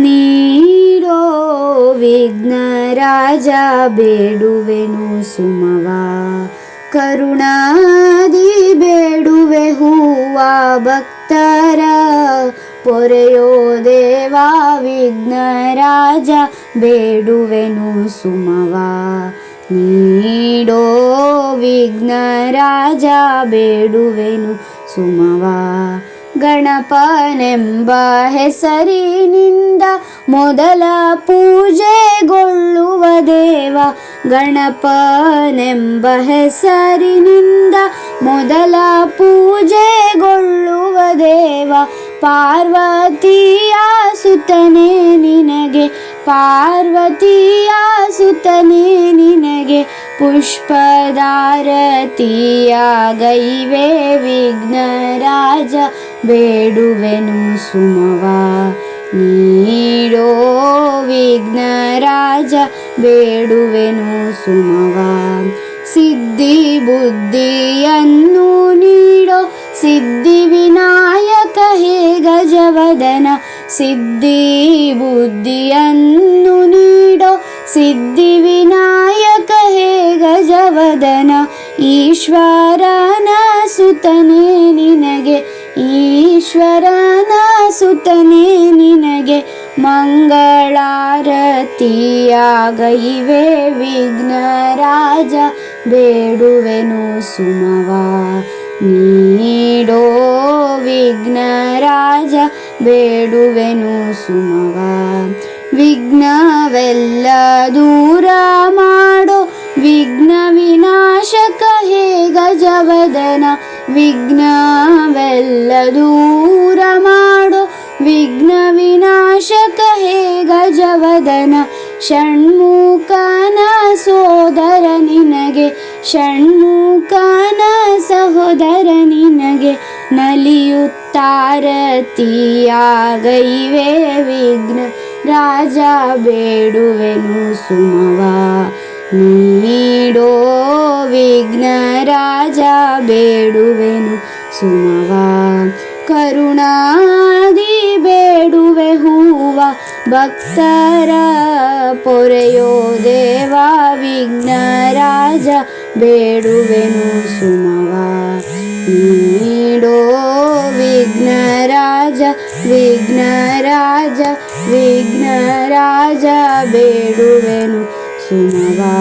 ನೀಡೋ ವಿಘ್ನ ರಾಜ ಬೇಡುವೆನು ಸುಮವ ಕರುಣಾದಿ ಬೇಡುವೆ ಹೂವ ಭಕ್ತರ ಪೊರೆಯೋ ದೇವ ವಿಘ್ನ ರಾಜ ಬೇಡುವೆನು ಸುಮವ ನೀಡೋ ವಿಘ್ನ ರಾಜ ಬೇಡುವೆನು ಸುಮವ ಗಣಪನೆಂಬ ಹೆಸರಿನಿಂದ ಮೊದಲ ಪೂಜೆಗೊಳ್ಳುವ ದೇವ ಗಣಪನೆಂಬ ಹೆಸರಿನಿಂದ ಮೊದಲ ಪೂಜೆಗೊಳ್ಳುವ ದೇವ ಪಾರ್ವತಿಯ ಸುತನೇ ನಿನಗೆ, ಪಾರ್ವತಿಯ ಸುತನೇ ನಿನಗೆ ಪುಷ್ಪದಾರತಿಯ ಗೈವೆ ವಿಘ್ನ ರಾಜ ಬೇಡುವೆನು ಸುಮವ. ನೀಡೋ ವಿಘ್ನ ರಾಜ ಬೇಡುವೆನು ಸುಮವ. ಸಿದ್ಧಿ ಬುದ್ಧಿಯನ್ನು ನೀಡೋ ಸಿದ್ಧಿ ವಿನಾಯಕ ಹೇ ಗಜವದನ. ಸಿದ್ಧಿ ಬುದ್ಧಿಯನ್ನು ನೀಡೋ ಸಿದ್ಧಿ ವಿನಾಯಕ ಹೇ ಗಜವದನ. ಈಶ್ವರನ ಸುತನೇ ನಿನಗೆ ಈಶ್ವರನ ಸುತನೇ ನಿನಗೆ ಮಂಗಳಾರತಿಯಾಗಿವೆ. ವಿಘ್ನರಾಜ ವಿಘ್ನ ರಾಜ ಬೇಡುವೆನು ಸುಮವ, ನೀಡೋ ವಿಘ್ನರಾಜ ಬೇಡುವೆನು ಸುಮವ. ವಿಘ್ನವೆಲ್ಲ ದೂರ ಮಾಡೋ ವಿಘ್ನ ವಿನಾಶಕ, ಹೇ ಗಜವದನ ವಿಘ್ನವೆಲ್ಲ ದೂರ ಮಾಡೋ ವಿಘ್ನ ವಿನಾಶಕ, ಹೇ ಗಜವದನ ಷಣ್ಮುಖನ ಸೋದರ ನಿನಗೆ ಷಣ್ಮುಖನ ಸಹೋದರ ನಿನಗೆ ನಲಿಯುತ್ತಾರತಿಯಾಗೈವೆ ವಿಘ್ನ ರಾಜ ಬೇಡುವೆನು ಸುಮವ. ನೀಡೋ ವಿಘ್ನ ರಾಜ ಬೇಡುವೆನು ಸುಮವಾ ಕರುಣಾದಿ ಬೇಡುವೆ ಹೂವ ಭಕ್ತರ ಪೊರೆಯೋ सुमवा। ವಿಘ್ನ ರಾಜ ಬೇಡುವೆನು पोरयो ನೀಡೋ ವಿಘ್ನ ರಾಜ ವಿಘ್ನ ರಾಜ ವಿಘ್ನ ರಾಜ ಬೇಡುವೆನು ಸುಮವಾ